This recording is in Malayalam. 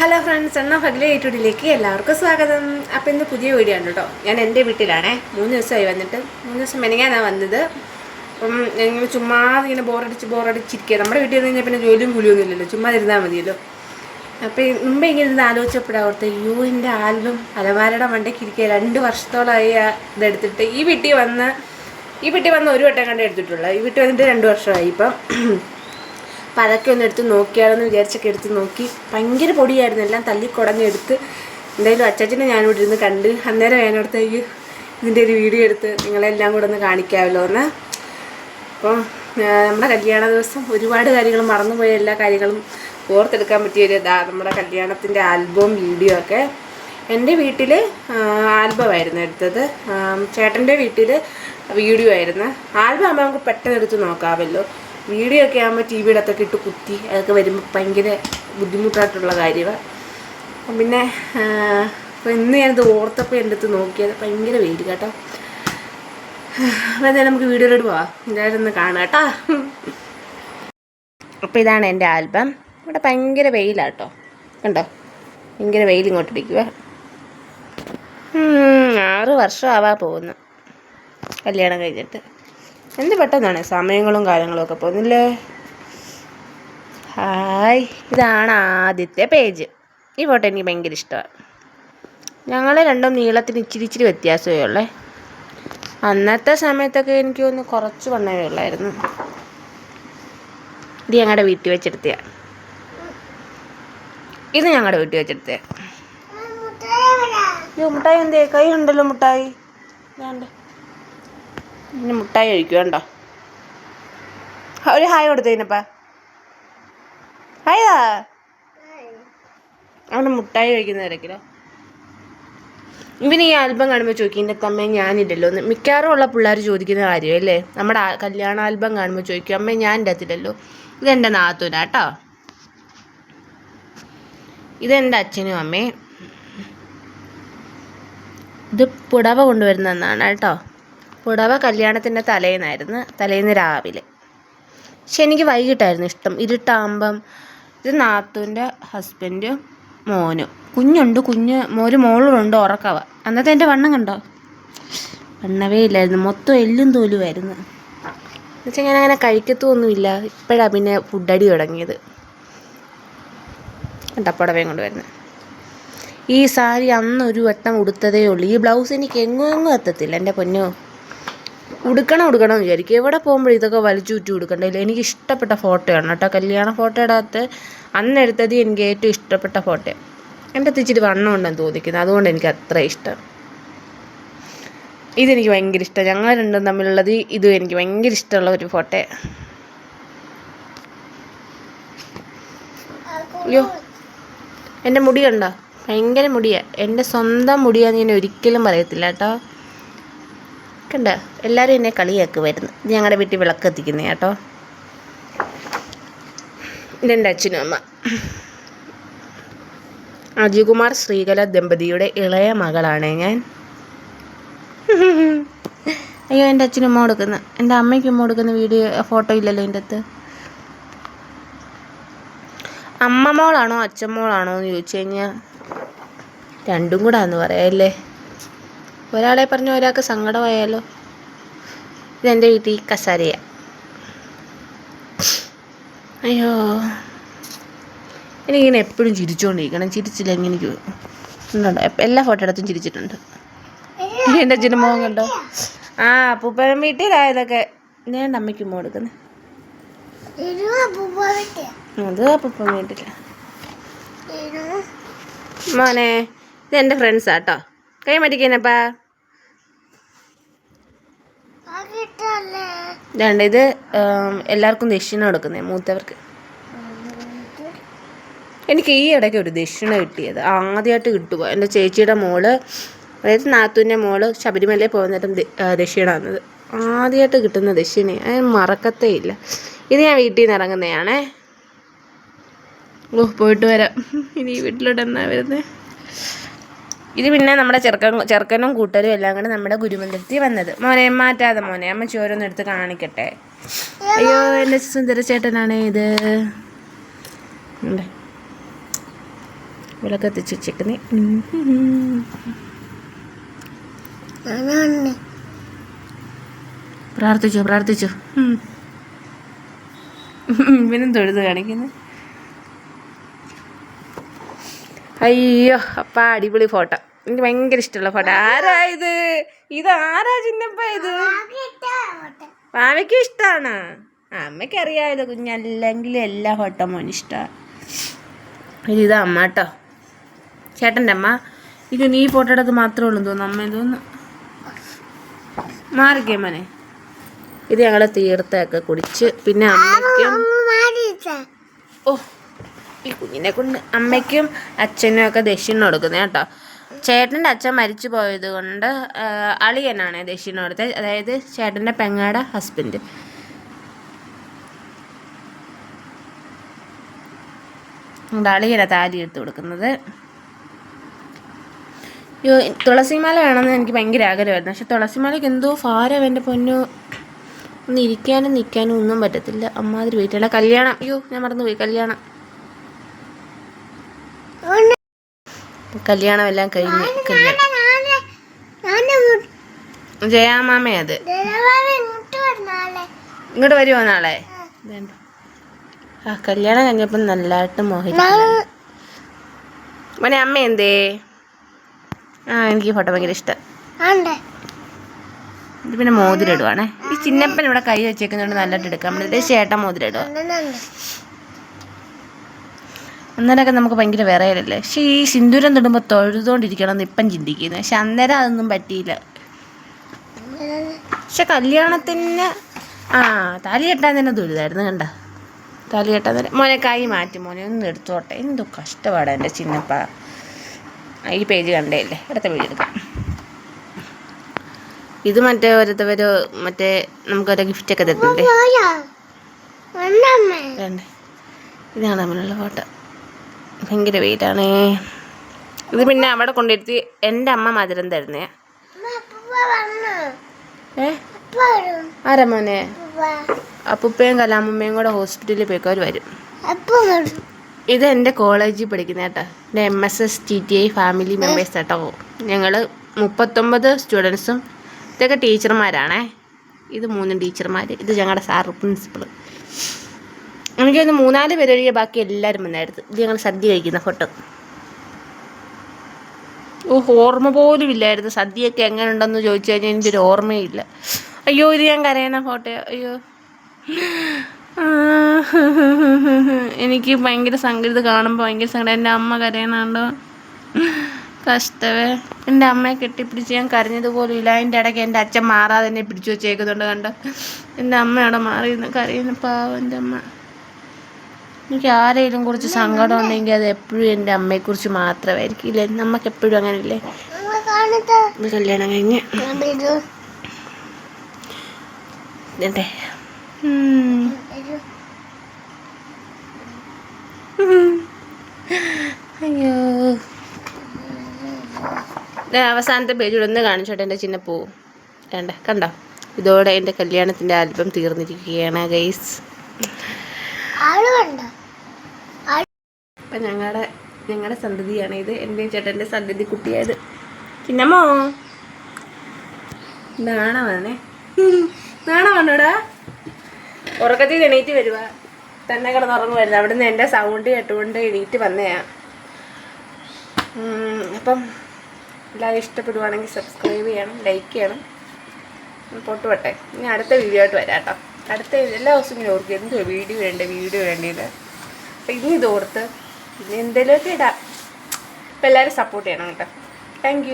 ഹലോ ഫ്രണ്ട്സ് എണ്ണ ഫഗ്ലി യൂട്യൂബിലേക്ക് എല്ലാവർക്കും സ്വാഗതം. അപ്പോൾ ഇന്ന് പുതിയ വീഡിയോ ആണ് കേട്ടോ ഞാൻ എന്റെ വീട്ടിലാണേ. മൂന്ന് ദിവസമായി വന്നിട്ട്. മൂന്ന് ദിവസം മെനങ്ങാനാണ് വന്നത്. അപ്പം ഞങ്ങൾ ചുമ്മാ ഇങ്ങനെ ബോറടിച്ച് ബോറടിച്ചിരിക്കുക നമ്മുടെ വീട്ടിൽ നിന്ന് കഴിഞ്ഞാൽ പിന്നെ ജോലിയും കൂലിയൊന്നും ഇല്ലല്ലോ. ചുമ്മാ ഇരുന്നാൽ മതിയല്ലോ. അപ്പോൾ ഈ മുമ്പ് ഇങ്ങനെ ഇരുന്ന് ആലോചിച്ചപ്പോഴാണ് ഓർത്ത് യു എന്റെ ആൽബം അലമാരയുടെ മണ്ടയ്ക്ക് ഇരിക്കുക. രണ്ട് വർഷത്തോളമായി ഇതെടുത്തിട്ട് ഈ വീട്ടിൽ വന്ന് ഈ വീട്ടിൽ വന്ന് ഒരു വട്ടം കണ്ടെടുത്തിട്ടുള്ളൂ ഈ വീട്ടിൽ വന്നിട്ട് രണ്ട് വർഷമായി ഇപ്പം. അപ്പം അതൊക്കെ ഒന്ന് എടുത്ത് നോക്കിയാണെന്ന് വിചാരിച്ചൊക്കെ എടുത്ത് നോക്കി. ഭയങ്കര പൊടിയായിരുന്നു. എല്ലാം തല്ലി കുടഞ്ഞെടുത്ത് എന്തായാലും അച്ചാച്ചനെ ഞാനിവിടെ ഇരുന്ന് കണ്ട് അന്നേരം ഞാനടുത്തേക്ക് ഇതിന്റെ ഒരു വീഡിയോ എടുത്ത് നിങ്ങളെല്ലാം കൂടെ ഒന്ന് കാണിക്കാമല്ലോ എന്ന്. അപ്പോൾ നമ്മുടെ കല്യാണ ദിവസം ഒരുപാട് കാര്യങ്ങൾ മറന്നുപോയ എല്ലാ കാര്യങ്ങളും ഓർത്തെടുക്കാൻ പറ്റിയ ഒരു ഇതാ നമ്മുടെ കല്യാണത്തിന്റെ ആൽബവും വീഡിയോ ഒക്കെ. എന്റെ വീട്ടിൽ ആൽബമായിരുന്നു എടുത്തത്. ചേട്ടന്റെ വീട്ടിൽ വീഡിയോ ആയിരുന്നു. ആൽബം ആകുമ്പോൾ നമുക്ക് പെട്ടെന്ന് എടുത്ത് നോക്കാമല്ലോ. വീഡിയോ ഒക്കെ ആകുമ്പോൾ ടി വിയുടെ അകത്തൊക്കെ ഇട്ട് കുത്തി. അതൊക്കെ വരുമ്പോൾ ഭയങ്കര ബുദ്ധിമുട്ടായിട്ടുള്ള കാര്യമാണ് പിന്നെ അപ്പോൾ ഇന്ന് ഞാനിത് ഓർത്തപ്പോൾ എന്റെ അടുത്ത് നോക്കിയത് ഭയങ്കര വെയിൽ കേട്ടോ. അപ്പോൾ എന്തായാലും നമുക്ക് വീഡിയോയിലോട്ട് പോവാം. എന്തായാലും ഒന്ന് കാണാം കേട്ടോ. അപ്പോൾ ഇതാണ് എന്റെ ആൽബം. ഇവിടെ ഭയങ്കര വെയിലാണ് കേട്ടോ. കണ്ടോ? ഭയങ്കര വെയിൽ ഇങ്ങോട്ട് ഇരിക്കുക ആറ് വർഷം ആവാ പോകുന്നു. കല്യാണം കഴിഞ്ഞിട്ട്. എന്ത് പെട്ടെന്നാണ് സമയങ്ങളും കാര്യങ്ങളും ഒക്കെ പോകുന്നില്ലേ? ഹായ് ഇതാണ് ആദ്യത്തെ പേജ്. ഈ ഫോട്ടോ എനിക്ക് ഭയങ്കര ഇഷ്ടമാണ്. ഞങ്ങൾ രണ്ടും നീളത്തിന് ഇച്ചിരി ഇച്ചിരി വ്യത്യാസമേ ഉള്ളേ. അന്നത്തെ സമയത്തൊക്കെ എനിക്ക് ഒന്ന് കുറച്ച് വണ്ണമേ ഉള്ളായിരുന്നു. ഇത് ഞങ്ങളുടെ വീട്ടിൽ വെച്ചെടുത്തിയ. ഇത് ഞങ്ങളുടെ വീട്ടിൽ വെച്ചെടുത്തേ മുട്ടായി എന്തേ? കൈ ഉണ്ടല്ലോ മുട്ടായി. വേണ്ട പിന്നെ മുട്ടായി കഴിക്കുക കണ്ടോ? ഒരു ഹായ് കൊടുത്തതിനപ്പാ ഹായതാ അവിടെ മുട്ടായി കഴിക്കുന്ന തിരക്കിലോ. ഇവന് ഈ ആൽബം കാണുമ്പോൾ ചോദിക്കും എന്റെ അമ്മ ഞാനില്ലല്ലോ. എന്ന് മിക്കവാറും ഉള്ള പിള്ളേർ ചോദിക്കുന്ന കാര്യമല്ലേ? നമ്മുടെ കല്യാണ ആൽബം കാണുമ്പോൾ ചോദിക്കും അമ്മ ഞാൻ എന്റെ അകത്തില്ലല്ലോ. ഇതെന്റെ നാത്തൂനാട്ടോ ഇതെന്റെ അച്ഛനും അമ്മേ ഇത് പുടവ കൊണ്ടുവരുന്നതാണ് കേട്ടോ പുടവ കല്യാണത്തിന്റെ തലേന്നായിരുന്നു തലേന്ന് രാവിലെ. പക്ഷെ എനിക്ക് വൈകിട്ടായിരുന്നു ഇഷ്ടം. ഇരുട്ടാകുമ്പം ഇത് നാത്തൂന്റെ ഹസ്ബൻഡും മോനും. കുഞ്ഞുണ്ട് കുഞ്ഞ് ഒരു മോളുണ്ട് ഉറക്കവ. അന്നത്തെ എന്റെ വണ്ണം കണ്ടോ? വണ്ണവേ ഇല്ലായിരുന്നു. മൊത്തം എല്ലും തോലുമായിരുന്നു എന്നുവെച്ചാൽ ഞാൻ അങ്ങനെ കഴിക്കത്തൊന്നുമില്ല. ഇപ്പോഴാണ് പിന്നെ ഫുഡടി തുടങ്ങിയത്. കണ്ടപ്പുടവയും കൊണ്ട് വരുന്നത് ഈ സാരി അന്നൊരു വട്ടം ഉടുത്തതേ ഉള്ളൂ. ഈ ബ്ലൗസ് എനിക്ക് എങ്ങും എങ്ങും എത്തത്തില്ല. എന്റെ പൊന്നോ. ഉടുക്കണം ഉടുക്കണം എന്ന് വിചാരിക്കും. എവിടെ പോകുമ്പോഴും ഇതൊക്കെ വലിച്ചു ചുറ്റി ഉടുക്കണ്ടില്ല എനിക്ക് ഇഷ്ടപ്പെട്ട ഫോട്ടോയാണ് കേട്ടോ. കല്യാണ ഫോട്ടോയുടെ അകത്ത് അന്ന് എടുത്തത് എനിക്ക് ഏറ്റവും ഇഷ്ടപ്പെട്ട ഫോട്ടോ. എന്റെ അത് ഇച്ചിരി വണ്ണം ഉണ്ടെന്ന് തോന്നിക്കുന്നത് അതുകൊണ്ട് എനിക്ക് അത്ര ഇഷ്ടം. ഇതെനിക്ക് ഭയങ്കര ഇഷ്ടം. ഞങ്ങൾ രണ്ടും തമ്മിലുള്ളത് ഇതും എനിക്ക് ഭയങ്കര ഇഷ്ടമുള്ള ഒരു ഫോട്ടോ. അയ്യോ എന്റെ മുടി കണ്ടോ? ഭയങ്കര മുടിയാണ് എന്റെ സ്വന്തം മുടിയാന്ന് ഞാൻ ഒരിക്കലും പറയത്തില്ല കേട്ടോ. കണ്ട എല്ലാവരും എന്നെ കളിയാക്കുമായിരുന്നു ഞങ്ങളുടെ വീട്ടിൽ വിളക്ക് എത്തിക്കുന്നേ കേട്ടോ. എന്റെ അച്ഛനും അമ്മ. അജികുമാർ ശ്രീകല ദമ്പതിയുടെ ഇളയ മകളാണ് ഞാൻ. അയ്യോ എന്റെ അച്ഛനും അമ്മ കൊടുക്കുന്ന എന്റെ അമ്മയ്ക്കും അമ്മ കൊടുക്കുന്ന വീഡിയോ ഫോട്ടോ ഇല്ലല്ലോ എന്റെ അകത്ത്. അമ്മ മോളാണോ അച്ഛൻ മോളാണോ എന്ന് ചോദിച്ചു കഴിഞ്ഞാൽ രണ്ടും കൂടാന്ന് പറയാല്ലേ ഒരാളെ പറഞ്ഞ ഒരാൾക്ക് സങ്കടമായാലോ? ഇതെന്റെ വീട്ടിൽ കസാരയ. അയ്യോ. എനിക്കിങ്ങനെ എപ്പോഴും ചിരിച്ചുകൊണ്ടിരിക്കണം ചിരിച്ചില്ല എനിക്ക് ഉണ്ടോ? എല്ലാ ഫോട്ടോ എടുത്തും ചിരിച്ചിട്ടുണ്ട്. എന്റെ അച്ഛന്റെ കണ്ടോ? ആ അപ്പൂപ്പൻ വീട്ടിലായതൊക്കെ ഞാൻ അമ്മയ്ക്ക് ഉമ്മ കൊടുക്കുന്നത് അത് അപ്പൂപ്പൻ വീട്ടില. മോനെ ഇത് എന്റെ ഫ്രണ്ട്സാ കേട്ടോ കൈ മടിക്കുന്നപ്പാ ഇതാണ്ട് ഇത് എല്ലാവർക്കും ദക്ഷിണ കൊടുക്കുന്നത് മൂത്തവർക്ക്. എനിക്ക് ഈ ഇടയ്ക്ക് ഒരു ദക്ഷിണ കിട്ടിയത്. ആദ്യമായിട്ട് കിട്ടുക. എന്റെ ചേച്ചിയുടെ മോൾ അതായത് നാത്തൂന്റെ മോൾ ശബരിമലയിൽ പോകുന്നിടം ദക്ഷിണ വന്നത് ആദ്യമായിട്ട് കിട്ടുന്ന ദക്ഷിണ. അത് മറക്കത്തേ ഇല്ല. ഇത് ഞാൻ വീട്ടിൽ നിന്ന് ഇറങ്ങുന്നതാണേ ഓ പോയിട്ട് വരാം. ഇനി വീട്ടിലോട്ട് എന്നാ വരുന്നത് ഇത് പിന്നെ നമ്മുടെ ചെറുക്കൻ ചെറുക്കനും കൂട്ടരും എല്ലാം കൂടെ നമ്മുടെ ഗുരുമന്ദിരത്തിൽ വന്നത്. മോനെ മാറ്റാതെ മോനെ. അമ്മ ചോരൊന്നും എടുത്ത് കാണിക്കട്ടെ. അയ്യോ എന്റെ സുന്ദര ചേട്ടനാണ് ഇത്. വിളക്ക് എത്തിച്ച് വെച്ചേക്കുന്നേ പ്രാർത്ഥിച്ചു പ്രാർത്ഥിച്ചു. ഇവനും തൊഴുത് കാണിക്കുന്നു? അയ്യോ അപ്പ അടിപൊളി ഫോട്ടോ. എനിക്ക് ഭയങ്കര ഇഷ്ടമുള്ള ഫോട്ടോ ആരാ ഇത്? ഇത് ആരാ ചിന്നപ്പ ഇത്? മാമയ്ക്കും ഇഷ്ടമാണ് അമ്മയ്ക്ക് അറിയാമല്ലോ കുഞ്ഞല്ലെങ്കിൽ എല്ലാ ഫോട്ടോ മോന് ഇഷ്ടമാണ് ഇത് ഇതാ അമ്മ കേട്ടോ ചേട്ടന്റെ അമ്മ. ഇത് നീ ഫോട്ടോ എടുത്ത് മാത്രമേ ഉള്ളൂ തോന്നുന്നു. അമ്മ തോന്നുന്നു. മാറിക്കേ മോനെ. ഇത് ഞങ്ങൾ തീർത്തൊക്കെ കുടിച്ച് പിന്നെ അമ്മയ്ക്കും ഓ ഈ കുഞ്ഞിനെ കൊണ്ട് അമ്മയ്ക്കും അച്ഛനും ഒക്കെ ദക്ഷിണ കൊടുക്കുന്നത് കേട്ടോ. ചേട്ടന്റെ അച്ഛൻ മരിച്ചു പോയത് കൊണ്ട് അളിയനാണ് ദക്ഷിണോടത്തെ അതായത് ചേട്ടന്റെ പെങ്ങയുടെ ഹസ്ബൻഡ് അളിയനെ താലി എടുത്ത് കൊടുക്കുന്നത്. തുളസിമാല വേണമെന്ന് എനിക്ക് ഭയങ്കര ആഗ്രഹമായിരുന്നു. പക്ഷെ തുളസിമാലയ്ക്ക് എന്തോ ഭാരം എന്റെ പൊന്നു. ഒന്ന് ഇരിക്കാനും നിൽക്കാനും ഒന്നും പറ്റത്തില്ല. അമ്മാതിരി വീട്ടിലെ കല്യാണം. അയ്യോ ഞാൻ മറന്നുപോയി. കല്യാണം. കല്യാണം എല്ലാം കഴിഞ്ഞ് കല്യാണം ജയാമാമേ അത് ഇങ്ങോട്ട് വരുമോ നാളെ? ആ. കല്യാണം കഴിഞ്ഞപ്പം നല്ലതായിട്ട് മോഹിച്ചു മോനെ അമ്മ എന്തേ? ആ എനിക്ക് ഫോട്ടോ ഭയങ്കര ഇഷ്ടം. ഇത് പിന്നെ മോതിരം ഇടുവാണേ. ഈ ചിന്നപ്പൻ ഇവിടെ കൈ വെച്ചേക്കുന്നതുകൊണ്ട് നല്ലതായിട്ട് എടുക്കാം പറ്റില്ല. ചേട്ടൻ മോതിരം ഇടുക അന്നേരമൊക്കെ നമുക്ക് ഭയങ്കര വിറയലല്ലേ? പക്ഷേ ഈ സിന്ദൂരം തൊടുമ്പോൾ തൊഴുതുകൊണ്ടിരിക്കണം എന്ന് ഇപ്പം ചിന്തിക്കുന്നത് പക്ഷെ അന്നേരം അതൊന്നും പറ്റിയില്ല. പക്ഷെ കല്യാണത്തിന് ആ താലി കെട്ടാൻ തന്നെ ദുരിതായിരുന്നു കണ്ട? താലി കെട്ടാൻ തന്നെ. മോനെ കൈ മാറ്റി മോനെ ഒന്ന് എടുത്തോട്ടെ. എന്തോ കഷ്ടപ്പാടാണ് എന്റെ ചിന്നപ്പ. ഈ പേജ് കണ്ടേല്ലേ അടുത്ത പേജ് എടുക്കാം. ഇത് മറ്റേ ഓരോരുത്തവര് മറ്റേ നമുക്ക് നമുക്കൊരു ഗിഫ്റ്റൊക്കെ തരുന്നുണ്ട് ഇതാണ് തമ്മിലുള്ള ഫോട്ടോ. ഭയങ്കര വെയിലാണ് ഇത് പിന്നെ അവിടെ കൊണ്ടിരുത്തി എന്റെ അമ്മ മധുരം തരുന്നേ. ഏ? ആരാ മോനെ? അപ്പുപ്പയും കലാമ്മയും കൂടെ ഹോസ്പിറ്റലിൽ പോയിക്കോ അവർ വരും. ഇത് എന്റെ കോളേജിൽ പഠിക്കുന്ന കേട്ടോ. എന്റെ M S S T T I family members കേട്ടോ ഞങ്ങൾ മുപ്പത്തൊമ്പത് സ്റ്റുഡൻസും ഇതൊക്കെ ടീച്ചർമാരാണേ. ഇത് മൂന്ന് ടീച്ചർമാർ ഇത് ഞങ്ങളുടെ സാർ പ്രിൻസിപ്പൾ എനിക്കൊന്ന് മൂന്നാൽ പേരൊഴികെ ബാക്കി എല്ലാവരും വന്നായിരുന്നു. ഇത് ഞങ്ങൾ സദ്യ കഴിക്കുന്ന ഫോട്ടോ ഓ ഓർമ്മ പോലും ഇല്ലായിരുന്നു. സദ്യയൊക്കെ എങ്ങനെ ഉണ്ടെന്ന് ചോദിച്ചു കഴിഞ്ഞാൽ എന്റെ ഒരു ഓർമ്മയില്ല. അയ്യോ ഇത് ഞാൻ കരയണ ഫോട്ടോ അയ്യോ. എനിക്ക് ഭയങ്കര സങ്കടം. ഇത് കാണുമ്പോൾ ഭയങ്കര സങ്കടം. എന്റെ അമ്മ കരയണുണ്ടോ കഷ്ടവേ. എന്റെ അമ്മയെ കെട്ടിപ്പിടിച്ച് ഞാൻ കരഞ്ഞതുപോലും ഇല്ല. അതിന്റെ ഇടയ്ക്ക് എന്റെ അച്ഛൻ മാറാതെ എന്നെ പിടിച്ചു വെച്ചേക്കുന്നുണ്ട് കണ്ടോ. എന്റെ അമ്മ മാറി നിന്ന് കരയുന്ന. പാവം എന്റെ അമ്മ. എനിക്ക് ആരെങ്കിലും കുറിച്ച് സങ്കടം ഉണ്ടെങ്കിൽ അത് എപ്പോഴും എന്റെ അമ്മയെക്കുറിച്ച് മാത്രമായിരിക്കും ഇല്ലേ? നമുക്ക് എപ്പോഴും അങ്ങനെ ഇല്ലേ കല്യാണം കഴിഞ്ഞ്. അയ്യോ. അവസാനത്തെ പേജ് ഒന്ന് കാണിച്ചോട്ടെ എന്റെ ചിന്ന പൂ. വേണ്ട കണ്ടോ? ഇതോടെ എന്റെ കല്യാണത്തിന്റെ ആൽബം തീർന്നിരിക്കുകയാണ് ഗൈസ് അപ്പം ഞങ്ങളുടെ ഞങ്ങളുടെ സന്തതിയാണ്. ഇത് എന്റെ ചേട്ടന്റെ സന്തതി കുട്ടിയായത്. പിന്നമ്മോ നാണമാണേ നാണമാണോടാ ഉറക്കത്തിൽ എണീറ്റ് വരുക തന്നെ കിടന്നുറങ്ങുമായിരുന്നു അവിടെ നിന്ന് എന്റെ സൗണ്ട് കേട്ടുകൊണ്ട് എണീറ്റ് വന്നയാ. അപ്പം എല്ലാവരും ഇഷ്ടപ്പെടുവാണെങ്കിൽ സബ്സ്ക്രൈബ് ചെയ്യണം ലൈക്ക് ചെയ്യണം. പോട്ട് വട്ടെ ഇനി അടുത്ത വീഡിയോ ആയിട്ട് വരാം കേട്ടോ. അടുത്ത എല്ലാ ദിവസവും ഇങ്ങനെ ഓർക്കും. എന്തോ വീഡിയോ വേണ്ടേ? വീഡിയോ വേണ്ടിയത് അപ്പം ഇനി ഇതോർത്ത് പിന്നെ എന്തെങ്കിലുമൊക്കെ ഇടാം. അപ്പം എല്ലാവരും സപ്പോർട്ട് ചെയ്യണം കേട്ടോ. താങ്ക്